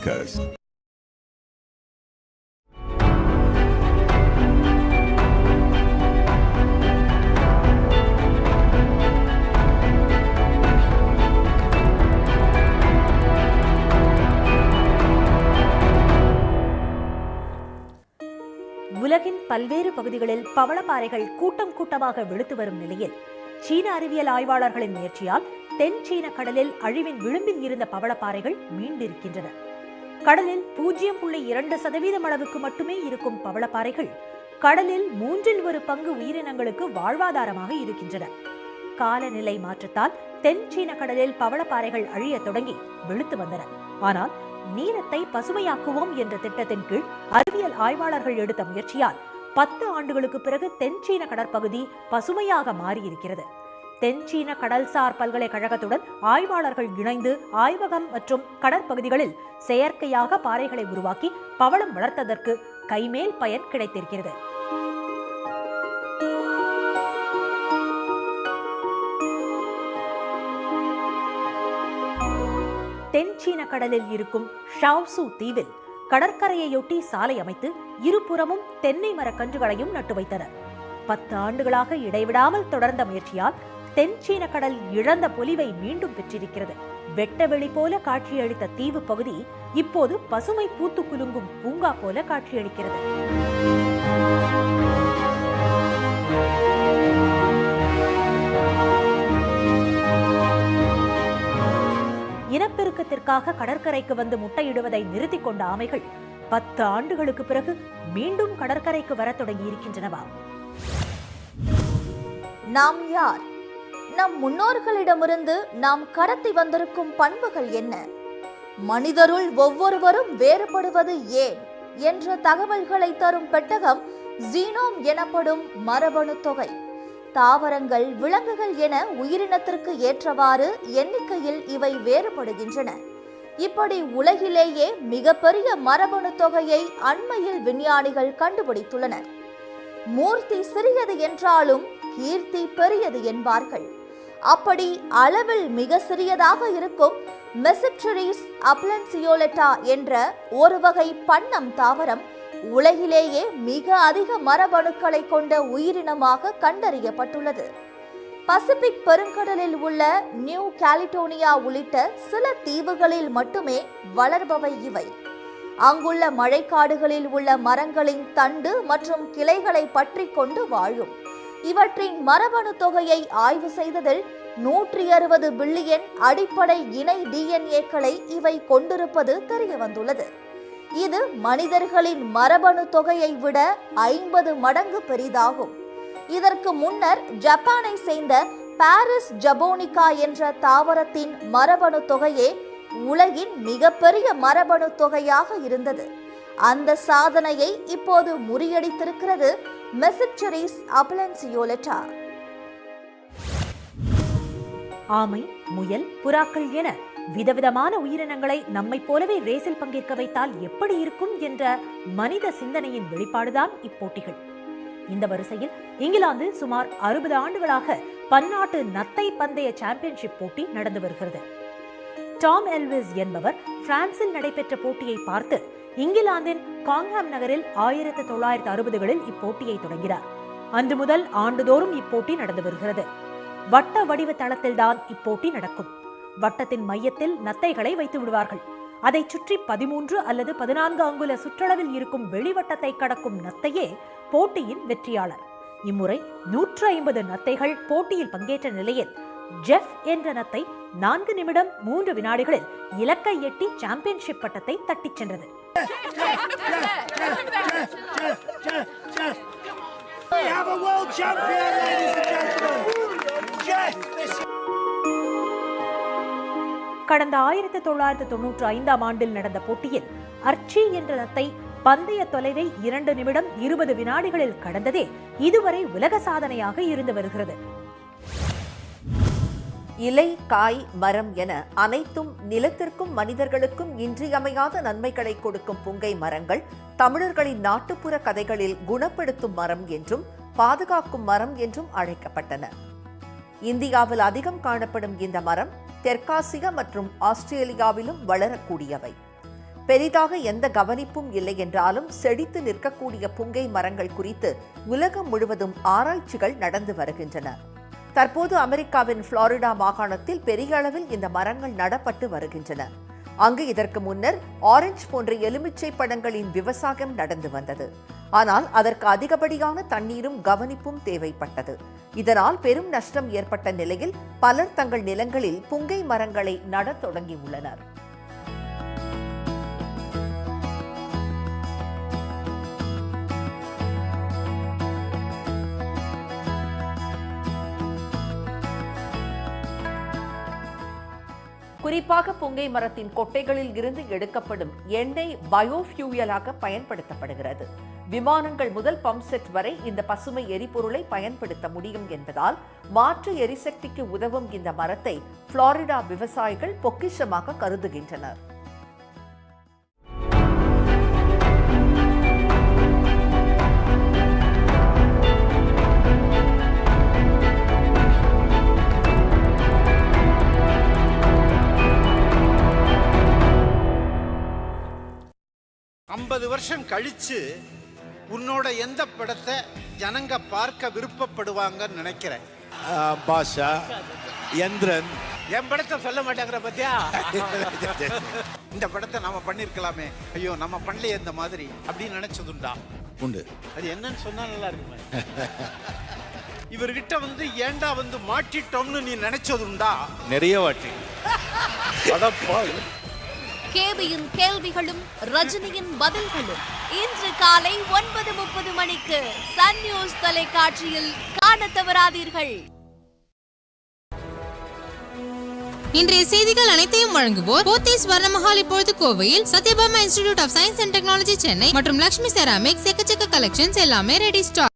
Coast. உலகின் பல்வேறு பகுதிகளில் பவளப்பாறைகள் கூட்டம் கூட்டமாக வெளுத்து வரும் நிலையில் சீன அறிவியல் ஆய்வாளர்களின் முயற்சியால் தென் சீன கடலில் அழிவின் விளிம்பில் இருந்த பவளப்பாறைகள் மீண்டிருக்கின்றன கடலில் பூஜ்ஜியம் புள்ளி இரண்டு சதவீதம் அளவுக்கு மட்டுமே இருக்கும் பவளப்பாறைகள் கடலில் மூன்றில் ஒரு பங்கு உயிரினங்களுக்கு வாழ்வாதாரமாக இருக்கின்றன. காலநிலை மாற்றத்தால் தென் சீன கடலில் பவளப்பாறைகள் அழிய தொடங்கி வெளுத்து வந்தன. ஆனால் நீரத்தை பசுமையாக்குவோம் என்ற திட்டத்தின் கீழ் அறிவியல் ஆய்வாளர்கள் எடுத்த முயற்சியால் பத்து ஆண்டுகளுக்கு பிறகு தென் சீன கடற்பகுதி பசுமையாக மாறியிருக்கிறது. தென் சீன கடல்சார் பல்கலைக்கழகத்துடன் ஆய்வாளர்கள் இணைந்து ஆய்வகம் மற்றும் கடற்பகுதிகளில் செயற்கையாக பாறைகளை உருவாக்கி பவளம் வளர்த்ததற்கு கைமேல் பயன் கிடைத்திருக்கிறது. தென் சீன கடலில் இருக்கும் ஷாவ்சு தீவில் கடற்கரையையொட்டி சாலை அமைத்து இருபுறமும் தென்னை மரக்கன்றுகளையும் நட்டு வைத்தனர். பத்து ஆண்டுகளாக இடைவிடாமல் தொடர்ந்த முயற்சியால் தென் சீன கடல் இழந்த பொலிவை மீண்டும் பெற்றிருக்கிறது. வெட்டவெளி போல காட்சியளித்த தீவு பகுதி இப்போது பசுமை பூத்து குலுங்கும் பூங்கா போல காட்சியளிக்கிறது. இனப்பெருக்கத்திற்காக கடற்கரைக்கு வந்து முட்டையிடுவதை நிறுத்திக் கொண்ட ஆமைகள் பத்து ஆண்டுகளுக்கு பிறகு மீண்டும் கடற்கரைக்கு வரத் தொடங்கி இருக்கின்றனவா நாம் யார்? நம் முன்னோர்களிடமிருந்து நாம் கடத்தி வந்திருக்கும் பண்புகள் என்ன? மனிதருள் ஒவ்வொருவரும் வேறுபடுவது ஏன்? என்ற தகவல்களை தரும் பெட்டகம் ஜீனோம் எனப்படும் மரபணு தொகை. தாவரங்கள் விலங்குகள் என உயிரினத்திற்கு ஏற்றவாறு எண்ணிக்கையில் இவை வேறுபடுகின்றன. இப்படி உலகிலேயே மிகப்பெரிய மரபணு தொகையை அண்மையில் விஞ்ஞானிகள் கண்டுபிடித்துள்ளனர். மூர்த்தி சிறியது என்றாலும் கீர்த்தி பெரியது என்பார்கள். அப்படி அளவில் மிக சிறியதாக இருக்கும் மெசிப்டரிஸ் அப்ளன்சியோலெட்டா என்ற ஒரு வகை பண்ணம் தாவரம் உலகிலேயே மிக அதிக மரபணுக்களை கொண்ட உயிரினமாக கண்டறியப்பட்டுள்ளது. பசிபிக் பெருங்கடலில் உள்ள நியூ கேலிடோனியா உள்ளிட்ட சில தீவுகளில் மட்டுமே வளர்பவை இவை. அங்குள்ள மழைக்காடுகளில் உள்ள மரங்களின் தண்டு மற்றும் கிளைகளை பற்றி கொண்டு வாழும். இவற்றின் மரபணு தொகையை ஆய்வு செய்ததில் நூற்றி அறுபது பில்லியன் அடிப்படை இணை டிஎன்ஏக்களை இவை கொண்டிருப்பது தெரிய வந்துள்ளது இது மனிதர்களின் மரபணு தொகையை விட ஐம்பது மடங்கு பெரிதாகும். இதற்கு முன்னர் ஜப்பானை சேர்ந்த பாரிஸ் ஜபோனிகா என்ற தாவரத்தின் மரபணு தொகையே உலகின் மிகப்பெரிய மரபணு தொகையாக இருந்தது. அந்த சாதனையை இப்போது முறியடித்திருக்கிறது மெசிப்டரிஸ் அபலன்சியோலட்டா ஆமை முயல் புறாக்கள் என விதவிதமான உயிரினங்களை நம்மைப் போலவே ரேசில் பங்கேற்க வைத்தால் எப்படி இருக்கும் என்ற மனித சிந்தனையின் வெளிப்பாடுதான் இப்போட்டிகள். இந்த வரிசையில் இங்கிலாந்து சுமார் அறுபது ஆண்டுகளாக பன்னாட்டு நத்தை பந்தய சாம்பியன்ஷிப் போட்டி நடந்து வருகிறது. டாம் எல்விஸ் என்பவர் பிரான்சில் நடைபெற்ற போட்டியை பார்த்து இங்கிலாந்தின் காங்ஹாம் நகரில் ஆயிரத்தி தொள்ளாயிரத்தி அறுபதுகளில் இப்போட்டியை தொடங்கினார். அன்று முதல் ஆண்டுதோறும் இப்போட்டி நடந்து வருகிறது. வட்ட வடிவ தளத்தில்தான் இப்போட்டி நடக்கும். வட்டத்தின் மையத்தில் நத்தைகளை வைத்து விடுவார்கள். அதை சுற்றி பதிமூன்று அல்லது பதினான்கு அங்குல சுற்றளவில் இருக்கும் வெளிவட்டத்தை கடக்கும் நத்தையே போட்டியின் வெற்றியாளர். இம்முறை நூற்று ஐம்பது நத்தைகள் போட்டியில் பங்கேற்ற நிலையில் ஜெஃப் என்ற நத்தை நான்கு நிமிடம் மூன்று வினாடிகளில் இலக்கை எட்டி சாம்பியன்ஷிப் பட்டத்தை தட்டிச் சென்றது. கடந்த ஆயிரத்தி தொள்ளாயிரத்தி தொன்னூற்று ஐந்தாம் ஆண்டில் நடந்த போட்டியில் அர்ச்சி என்ற நத்தை பந்தய தொலைவை இரண்டு நிமிடம் இருபது வினாடிகளில் கடந்ததே இதுவரை உலக சாதனையாக இருந்து வருகிறது. இலை காய் மரம் என அனைத்தும் நிலத்திற்கும் மனிதர்களுக்கும் இன்றியமையாத நன்மைகளை கொடுக்கும் புங்கை மரங்கள் தமிழர்களின் நாட்டுப்புற கதைகளில் குணப்படுத்தும் மரம் என்றும் பாதுகாக்கும் மரம் என்றும் அழைக்கப்பட்டன. இந்தியாவில் அதிகம் காணப்படும் இந்த மரம் தெற்காசியா மற்றும் ஆஸ்திரேலியாவிலும் வளரக்கூடியவை. பெரிதாக எந்த கவனிப்பும் இல்லை என்றாலும் செழித்து நிற்கக்கூடிய புங்கை மரங்கள் குறித்து உலகம் முழுவதும் ஆராய்ச்சிகள் நடந்து வருகின்றன. தற்போது அமெரிக்காவின் புளாரிடா மாகாணத்தில் பெரிய அளவில் இந்த மரங்கள் நடப்பட்டு வருகின்றன. அங்கு இதற்கு முன்னர் ஆரஞ்சு போன்ற எலுமிச்சை பழங்களின் விவசாயம் நடந்து வந்தது. ஆனால் அதற்கு அதிகப்படியான தண்ணீரும் கவனிப்பும் தேவைப்பட்டது. இதனால் பெரும் நஷ்டம் ஏற்பட்ட நிலையில் பலர் தங்கள் நிலங்களில் புங்கை மரங்களை நடத் தொடங்கியுள்ளனர். குறிப்பாக புங்கை மரத்தின் கொட்டைகளில் இருந்து எடுக்கப்படும் எண்ணெய் பயோஃபியூயலாக பயன்படுத்தப்படுகிறது. விமானங்கள் முதல் பம்ப் செட் வரை இந்த பசுமை எரிபொருளை பயன்படுத்த முடியும் என்பதால் மாற்று எரிசக்திக்கு உதவும் இந்த மரத்தை புளாரிடா விவசாயிகள் பொக்கிஷமாக கருதுகின்றனர். வருஷம் கழிச்சு உன்னோட எந்த படத்தை ஜனங்க பார்க்க விருப்பப்படுவாங்கன்னு நினைக்கிறேன்? Basha, Yendran. என் படத்தை சொல்ல மாட்டாங்கிற பத்தியா? இந்த படத்தை நாம பண்ணிருக்கலாமே. ஐயோ நம்ம பண்ணலையே இந்த மாதிரி அப்படின்னு நினைச்சதுண்டா? உண்டு. அது என்னன்னு சொன்னா நல்லா இருக்குமே. இவர்கிட்ட வந்து ஏன்டா வந்து மாட்டிட்டோம்னு நீ நினைச்சதுண்டா? நிறைய வாட்டி. அடப்பா கேபியின் கேள்விகளும் ரஜினியின் பதில்களும். இன்று காலை ஒன்பது முப்பது மணிக்கு சன் நியூஸ் தொலைக்காட்சியில் காண தவறாதீர்கள். இன்றைய செய்திகள் அனைத்தையும் வழங்குவோர் போத்தீஸ் வர்ணமஹால் இப்பொழுது கோவையில் Sathyabama institute of science and technology Chennai மற்றும் லக்ஷ்மி செராமிக்ஸ் எக்கச்சக்க கலெக்ஷன்ஸ் எல்லாமே ரெடி ஸ்டாக்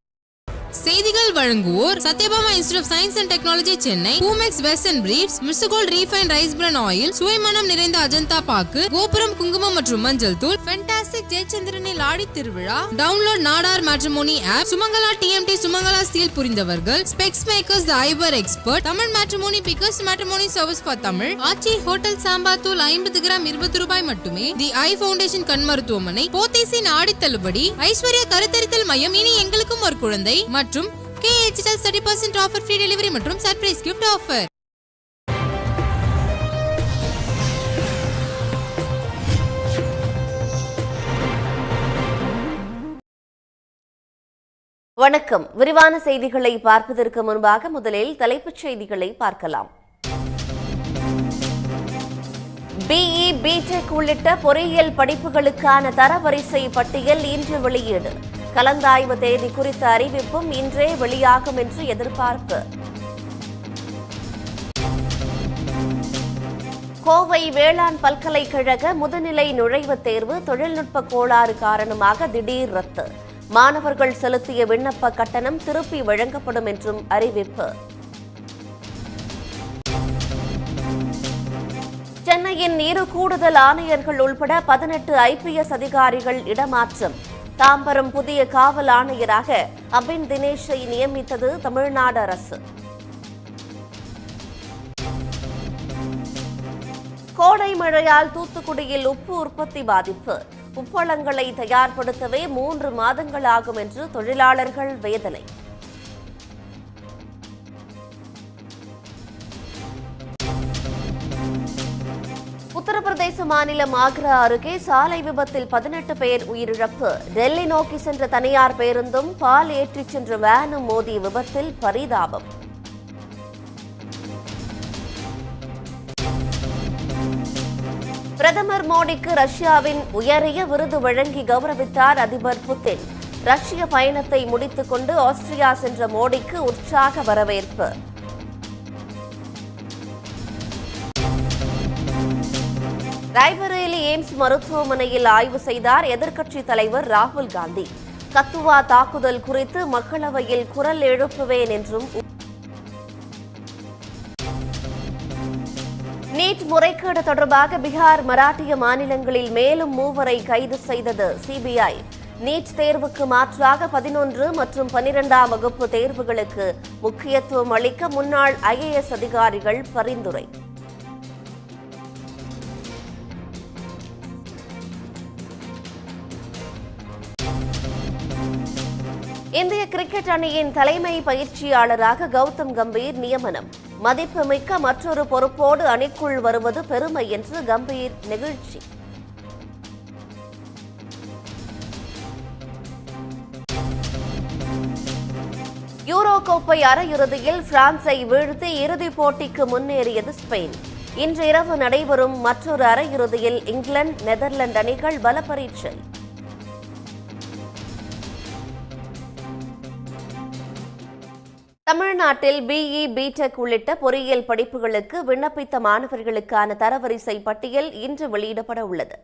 செய்திகள் வழங்குவோர் Sathyabama institute of science and technology Chennai Poomex vest and briefs missed call refine rice bran oil சுவைமனம் நிறைந்த அஜந்தா பாக்கு கோபுரம் குங்குமம் மற்றும் மஞ்சள் தூள் ஃபென்டாஸ்டிக் ஜெயச்சந்திரனில் ஆடி திருவிழா download Nadar matrimony app Sumangala TMT Sumangala steel புரிந்தவர்கள் specs makers the ஐபர் expert Tamil matrimony pickers matrimony service for Tamil Aachi hotel sambar தூள் ஐம்பது கிராம் இருபது ரூபாய் மட்டுமே தி ஐ ஃபவுண்டேஷன் கண் மருத்துவமனை போத்தீசின் ஆடி தள்ளுபடி ஐஸ்வர்யா கருத்தரித்தல் மையம் இனி எங்களுக்கும் ஒரு குழந்தை மற்றும் KHL thirty percent offer free delivery மற்றும் சர்ப்ரைஸ் கிஃப்ட் ஆஃபர் வணக்கம். விரிவான செய்திகளை பார்ப்பதற்கு முன்பாக முதலில் தலைப்புச் செய்திகளை பார்க்கலாம். பிஇ பிடெக் உள்ளிட்ட பொறியியல் படிப்புகளுக்கான தரவரிசை பட்டியல் இன்று வெளியீடு. கலந்தாய்வு தேதி குறித்த அறிவிப்பும் இன்றே வெளியாகும் என்று எதிர்பார்ப்பு. கோவை வேளாண் பல்கலைக்கழக முதுநிலை நுழைவுத் தேர்வு தொழில்நுட்ப கோளாறு காரணமாக திடீர் ரத்து. மாணவர்கள் செலுத்திய விண்ணப்ப கட்டணம் திருப்பி வழங்கப்படும் என்றும் அறிவிப்பு. சென்னையின் இரு கூடுதல் ஆணையர்கள் உள்பட பதினெட்டு ஐபிஎஸ் அதிகாரிகள் இடமாற்றம். தாம்பரம் புதிய காவல் ஆணையராக அபின் தினேஷை நியமித்தது தமிழ்நாடு அரசு. கோடை மழையால் தூத்துக்குடியில் உப்பு உற்பத்தி பாதிப்பு. உப்பளங்களை தயார்படுத்தவே மூன்று மாதங்கள் ஆகும் என்று தொழிலாளர்கள் வேதனை. உத்தரப்பிரதேச மாநிலம் ஆக்ரா அருகே சாலை விபத்தில் பதினெட்டு பேர் உயிரிழப்பு. டெல்லி நோக்கி சென்ற தனியார் பேருந்தும் பால் ஏற்றிச் சென்ற வேனும் மோதிய விபத்தில் பரிதாபம். பிரதமர் மோடிக்கு ரஷ்யாவின் உயரிய விருது வழங்கி கௌரவித்தார் அதிபர் புதின் ரஷ்ய பயணத்தை முடித்துக்கொண்டு ஆஸ்திரியா சென்ற மோடிக்கு உற்சாக வரவேற்பு. ராய்பரேலி எய்ம்ஸ் மருத்துவமனையில் ஆய்வு செய்தார் எதிர்க்கட்சி தலைவர் ராகுல் காந்தி. கத்துவா தாக்குதல் குறித்து மக்களவையில் குரல் எழுப்புவேன் என்றும் நீட் முறைகேடு தொடர்பாக பீகார் மராட்டிய மாநிலங்களில் மேலும் மூவரை கைது செய்தது சிபிஐ. நீட் தேர்வுக்கு மாற்றாக பதினொன்று மற்றும் பனிரெண்டாம் வகுப்பு தேர்வுகளுக்கு முக்கியத்துவம் அளிக்க முன்னாள் ஐஏஎஸ் அதிகாரிகள் பரிந்துரை. கிரிக்கெட் அணியின் தலைமை பயிற்சியாளராக கௌதம் கம்பீர் நியமனம். மதிப்புமிக்க மற்றொரு பொறுப்போடு அணிக்குள் வருவது பெருமை என்று கம்பீர் நெகிழ்ச்சி. யூரோ கோப்பை அரையிறுதியில் பிரான்சை வீழ்த்தி இறுதிப் போட்டிக்கு முன்னேறியது ஸ்பெயின். இன்று இரவு நடைபெறும் மற்றொரு அரையிறுதியில் இங்கிலாந்து நெதர்லாந்து அணிகள் பல பரீட்சை தமிழ்நாட்டில் பிஇ பிடெக் உள்ளிட்ட பொறியியல் படிப்புகளுக்கு விண்ணப்பித்த மாணவர்களுக்கான தரவரிசை பட்டியல் இன்று வெளியிடப்பட உள்ளது.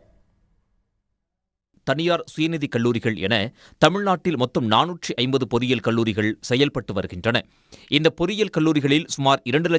தனியார் சுயநிதி கல்லூரிகள் என தமிழ்நாட்டில் மொத்தம் நானூற்றி ஐம்பது பொறியியல் கல்லூரிகள் செயல்பட்டு வருகின்றன. இந்த பொறியியல் கல்லூரிகளில் சுமார் இரண்டு